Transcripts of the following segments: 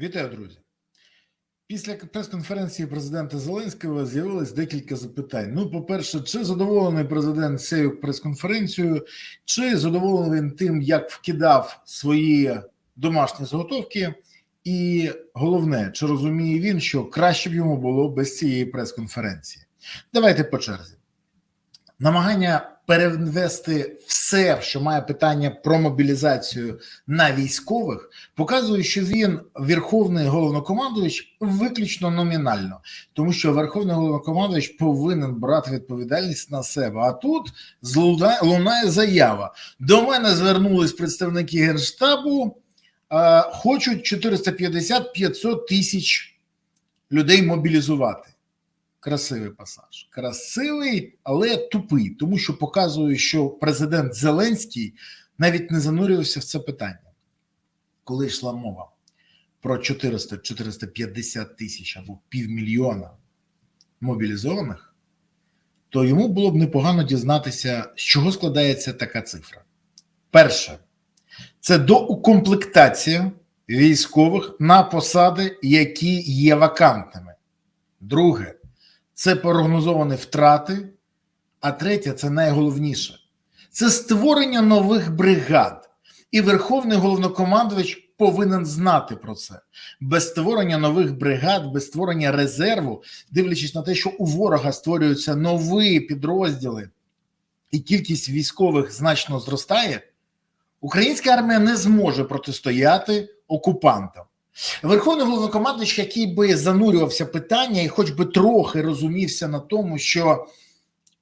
Вітаю, друзі. Після прес-конференції президента Зеленського з'явилось декілька запитань. Ну, по-перше, чи задоволений президент цією прес-конференцією, чи задоволений він тим, як вкидав свої домашні заготовки, і головне, чи розуміє він, що краще б йому було без цієї прес-конференції? Давайте по черзі. Намагання перевести все, що має питання про мобілізацію на військових, показує, що він верховний головнокомандувач виключно номінально, тому що верховний головнокомандувач повинен брати відповідальність на себе. А тут лунає заява. До мене звернулись представники генштабу, е, хочуть 450-500 тисяч людей мобілізувати. Красивий пасаж, красивий, але тупий, тому що показує, що президент Зеленський навіть не занурювався в це питання, коли йшла мова про 400-450 тисяч або півмільйона мобілізованих, то йому було б непогано дізнатися, з чого складається така цифра. Перше, це доукомплектація військових на посади, які є вакантними. Друге, це прогнозовані втрати. А третє це найголовніше це створення нових бригад. І Верховний головнокомандувач повинен знати про це. Без створення нових бригад, без створення резерву, дивлячись на те, що у ворога створюються нові підрозділи, і кількість військових значно зростає, українська армія не зможе протистояти окупантам. Верховний головнокомандуючий, який би занурювався питання і хоч би трохи розумівся на тому, що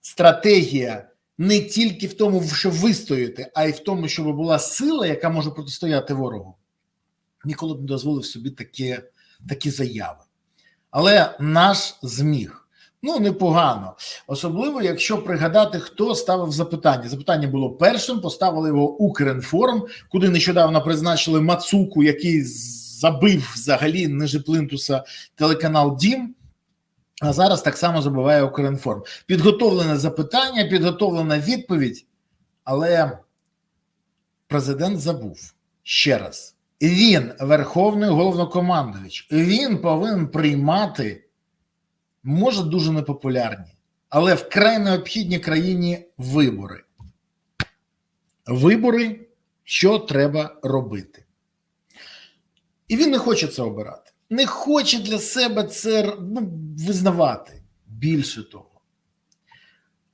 стратегія не тільки в тому, щоб вистояти, а й в тому, щоб була сила, яка може протистояти ворогу, ніколи б не дозволив собі такі, такі заяви. Але наш зміг. Ну, непогано. Особливо, якщо пригадати, хто ставив запитання. Запитання було першим, поставили його Укрінформ, куди нещодавно призначили Мацуку, який забив взагалі ниже плинтуса телеканал Дім. А зараз так само забуває Укрінформ. Підготовлене запитання, підготовлена відповідь, але президент забув ще раз. Він, Верховний головнокомандувач, він повинен приймати, може, дуже непопулярні, але вкрай необхідні країні вибори. Вибори, що треба робити. І він не хоче це обирати. Не хоче для себе це ну, визнавати. Більше того,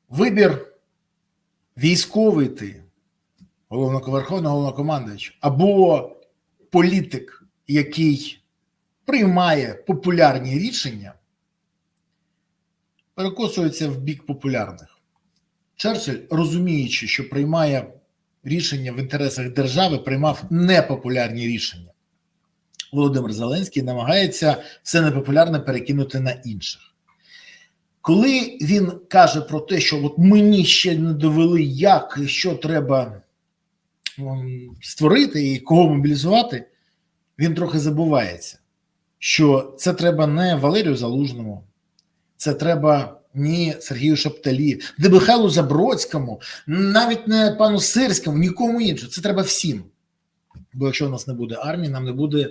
вибір військовий ти, головноверховний головнокомандуючий, або політик, який приймає популярні рішення, перекосується в бік популярних. Черчилль, розуміючи, що приймає рішення в інтересах держави, приймав непопулярні рішення. Володимир Зеленський намагається все непопулярне перекинути на інших. Коли він каже про те, що от мені ще не довели, як і що треба створити і кого мобілізувати, він трохи забувається, що це треба не Валерію Залужному, це треба ні Сергію Шапталі, не Михайлу Забродському, навіть не пану Сирському, нікому іншому. Це треба всім. Бо якщо у нас не буде армії, нам не буде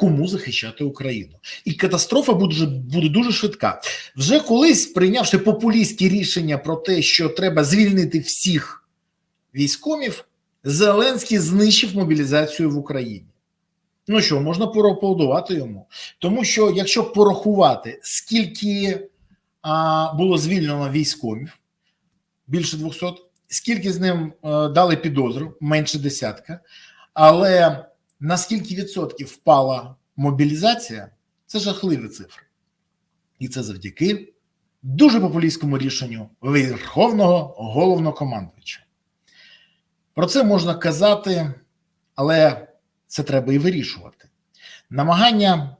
кому захищати Україну. І катастрофа буде, буде дуже швидка. Вже колись прийнявши популістські рішення про те, що треба звільнити всіх військомів, Зеленський знищив мобілізацію в Україні. Ну що, можна поаплодувати йому. Тому що, якщо порахувати, скільки а, було звільнено військомів, більше 200, скільки з ним а, дали підозру, менше десятка, але на скільки відсотків впала мобілізація, це жахливі цифри. І це завдяки дуже популістському рішенню Верховного головнокомандувача. Про це можна казати, але це треба і вирішувати. Намагання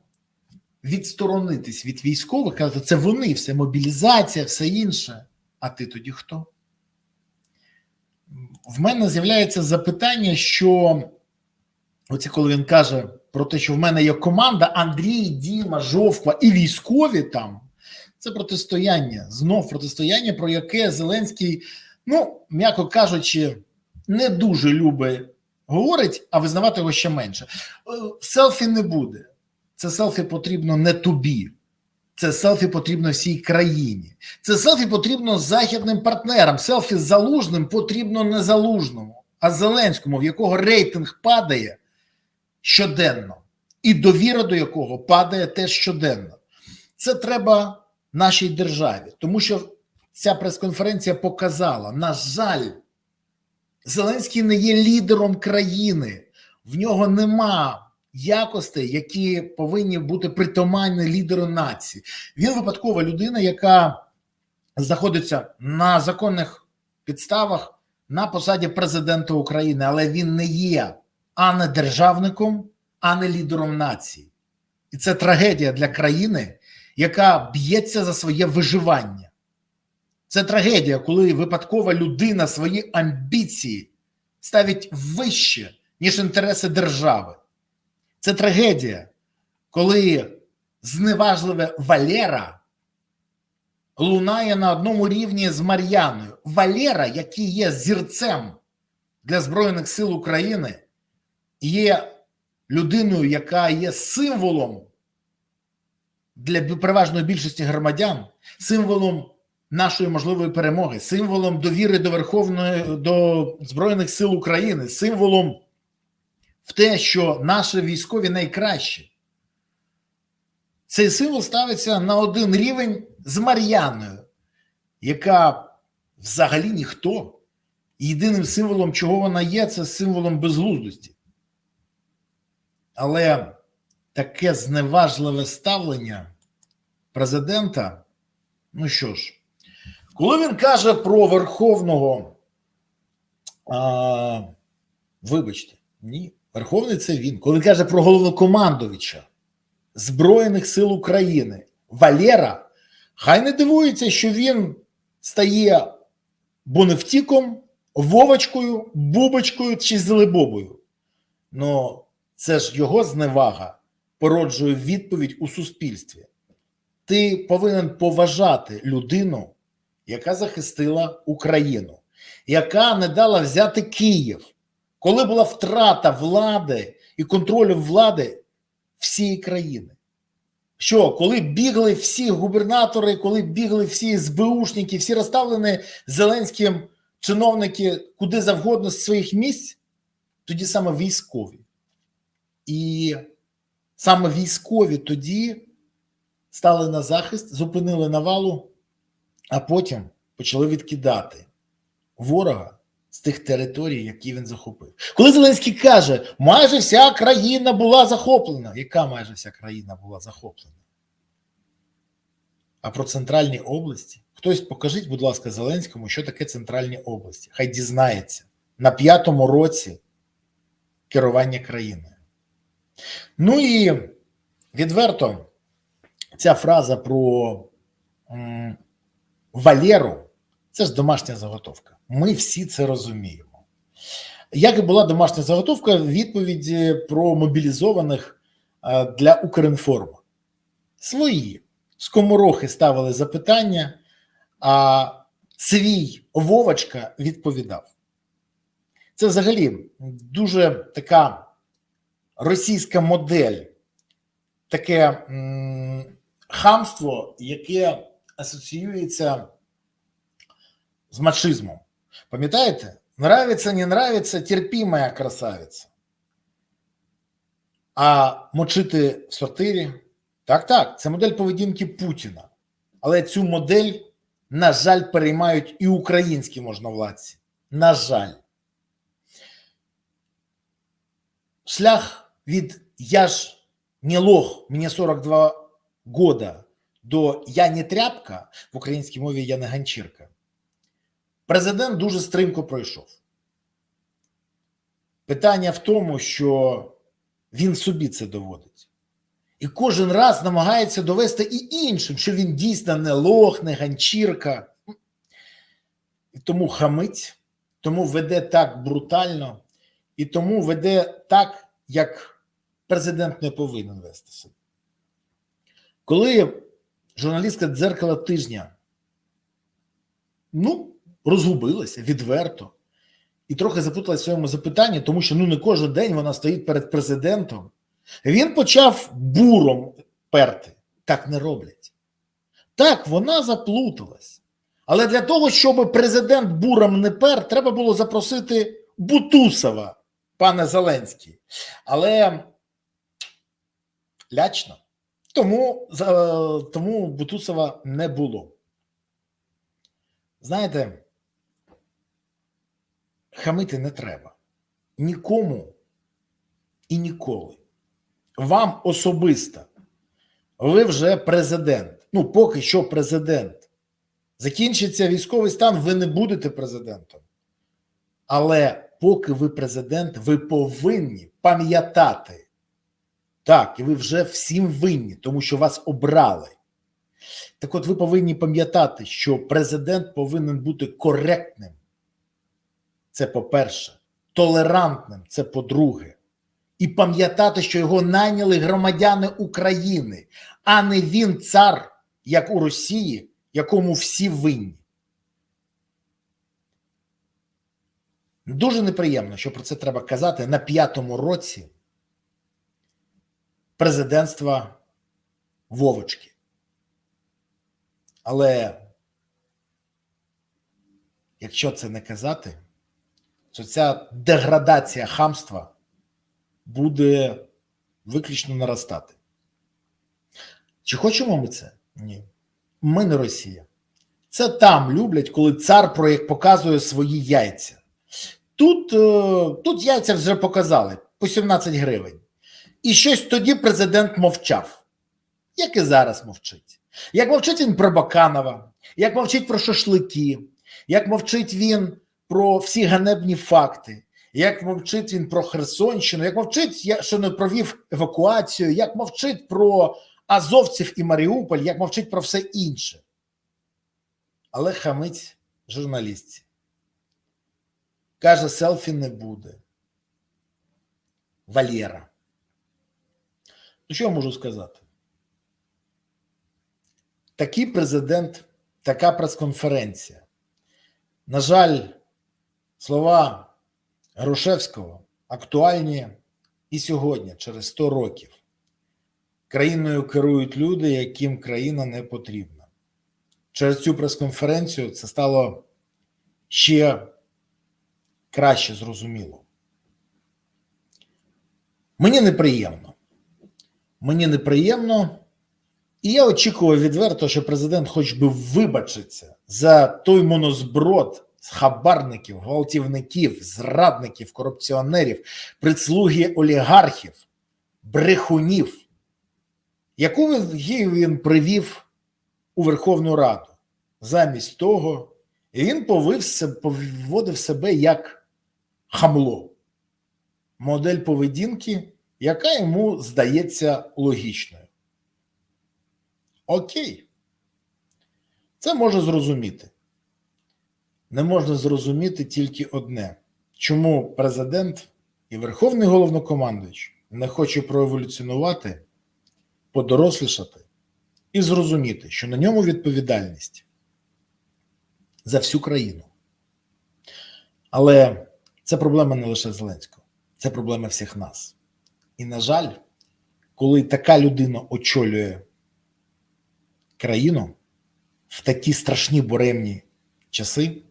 відсторонитись від військових, казати, це вони, все мобілізація, все інше. А ти тоді хто? В мене з'являється запитання, що оце коли він каже про те, що в мене є команда Андрій, Діма, Жовква і військові там, це протистояння. Знов протистояння, про яке Зеленський, ну, м'яко кажучи, не дуже любить говорить, а визнавати його ще менше. Селфі не буде. це селфі потрібно не тобі. Це селфі потрібно всій країні. Це селфі потрібно західним партнерам. Селфі залужним потрібно не залужному, а Зеленському, в якого рейтинг падає щоденно, і довіра до якого падає теж щоденно. Це треба нашій державі, тому що ця прес-конференція показала: на жаль, Зеленський не є лідером країни, в нього нема якостей, які повинні бути притаманні лідеру нації. Він випадкова людина, яка знаходиться на законних підставах на посаді президента України, але він не є ані державником, ані лідером нації. І це трагедія для країни, яка б'ється за своє виживання. Це трагедія, коли випадкова людина свої амбіції ставить вище, ніж інтереси держави. Це трагедія, коли зневажливе Валера лунає на одному рівні з Мар'яною. Валера, який є зірцем для Збройних сил України, є людиною, яка є символом для переважної більшості громадян, символом нашої можливої перемоги, символом довіри до Верховної до Збройних сил України, символом в те, що наші військові найкращі. Цей символ ставиться на один рівень з Мар'яною, яка взагалі ніхто. Єдиним символом, чого вона є, це символом безглуздості. Але таке зневажливе ставлення президента, ну що ж, коли він каже про Верховного, а, вибачте, ні, Верховний це він. Коли він каже про головнокомандувача Збройних сил України Валера, хай не дивується, що він стає боневтіком, Вовочкою, Бубочкою чи Зелебобою. Ну, це ж його зневага породжує відповідь у суспільстві. Ти повинен поважати людину, яка захистила Україну, яка не дала взяти Київ, коли була втрата влади і контролю влади всієї країни. Що, коли бігли всі губернатори, коли бігли всі СБУшники, всі розставлені Зеленським чиновники куди завгодно з своїх місць, тоді саме військові. І саме військові тоді стали на захист, зупинили навалу, а потім почали відкидати ворога з тих територій, які він захопив. Коли Зеленський каже, майже вся країна була захоплена. Яка майже вся країна була захоплена? А про центральні області? Хтось покажіть, будь ласка, Зеленському, що таке центральні області. Хай дізнається на п'ятому році керування країною. Ну і відверто ця фраза про Валеру це ж домашня заготовка. Ми всі це розуміємо. Як і була домашня заготовка відповіді про мобілізованих е, для Укрінформу. Свої скоморохи ставили запитання, а свій Вовочка відповідав. Це взагалі дуже така російська модель, таке хамство, яке асоціюється з мачизмом. Пам'ятаєте? Нравится, не нравится, терпи, моя красавиця. А мочити в сортирі? Так, так, це модель поведінки Путіна. Але цю модель, на жаль, переймають і українські можновладці. На жаль. Шлях від я ж не лох, мені 42 года до я не тряпка в українській мові я не ганчірка. Президент дуже стрімко пройшов. Питання в тому, що він собі це доводить. І кожен раз намагається довести і іншим, що він дійсно не лох, не ганчірка. І тому хамить, тому веде так брутально, і тому веде так, як президент не повинен вести себе. Коли журналістка дзеркала тижня, ну, розгубилася відверто і трохи запуталася в своєму запитанні, тому що ну не кожен день вона стоїть перед президентом Він почав буром перти. Так не роблять. Так, вона заплуталась. Але для того, щоб президент буром не пер, треба було запросити Бутусова, пане Зеленський. Але лячно. Тому, тому Бутусова не було. Знаєте, хамити не треба. Нікому і ніколи. Вам особисто. Ви вже президент. Ну, поки що президент. Закінчиться військовий стан, ви не будете президентом. Але поки ви президент, ви повинні пам'ятати. Так, і ви вже всім винні, тому що вас обрали. Так от ви повинні пам'ятати, що президент повинен бути коректним. Це по-перше, толерантним, це по-друге. І пам'ятати, що його найняли громадяни України, а не він цар, як у Росії, якому всі винні. Дуже неприємно, що про це треба казати на п'ятому році президентства Вовочки. Але якщо це не казати, то ця деградація хамства буде виключно наростати. Чи хочемо ми це? Ні. Ми не Росія. Це там люблять, коли цар проєкт показує свої яйця. Тут, е, тут яйця вже показали по 17 гривень. І щось тоді президент мовчав, як і зараз мовчить. Як мовчить він про Баканова, як мовчить про шашлики, як мовчить він про всі ганебні факти, як мовчить він про Херсонщину, як мовчить, що не провів евакуацію, як мовчить про азовців і Маріуполь, як мовчить про все інше. Але хамить журналістці. Каже, селфі не буде. Валєра. Ну, що я можу сказати? Такий президент, така прес-конференція. На жаль, слова Грушевського актуальні і сьогодні, через 100 років. Країною керують люди, яким країна не потрібна. Через цю прес-конференцію це стало ще краще зрозуміло. Мені неприємно. Мені неприємно, і я очікував відверто, що президент хоч би вибачиться за той монозброд хабарників, гвалтівників, зрадників, корупціонерів, прислуги олігархів, брехунів, яку він- привів у Верховну Раду. Замість того він повив се- поводив себе як хамло, модель поведінки, яка йому здається логічною. Окей. Це можна зрозуміти. Не можна зрозуміти тільки одне: чому президент і Верховний головнокомандуючий не хоче проеволюціонувати, подорослішати і зрозуміти, що на ньому відповідальність за всю країну. Але це проблема не лише Зеленського, це проблема всіх нас. І, на жаль, коли така людина очолює країну в такі страшні буремні часи,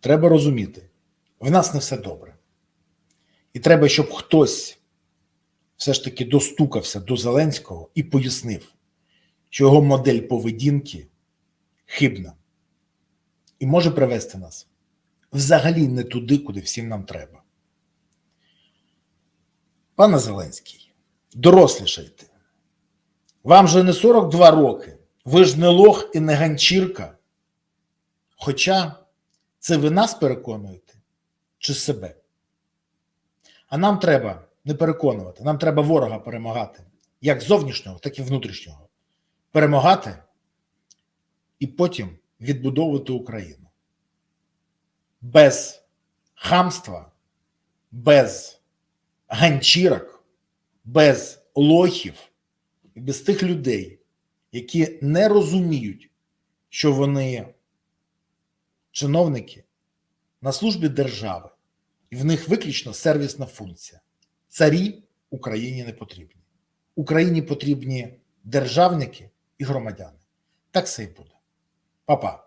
треба розуміти, в нас не все добре. І треба, щоб хтось все ж таки достукався до Зеленського і пояснив, що його модель поведінки хибна і може привести нас взагалі не туди, куди всім нам треба. Пане Зеленський, дорослішайте. Вам же не 42 роки, ви ж не лох і не ганчірка. Хоча це ви нас переконуєте чи себе. А нам треба не переконувати, нам треба ворога перемагати, як зовнішнього, так і внутрішнього. Перемагати і потім відбудовувати Україну. Без хамства, без ганчірок, без лохів без тих людей, які не розуміють, що вони чиновники на службі держави, і в них виключно сервісна функція. Царі Україні не потрібні. Україні потрібні державники і громадяни. Так все і буде. Па-па.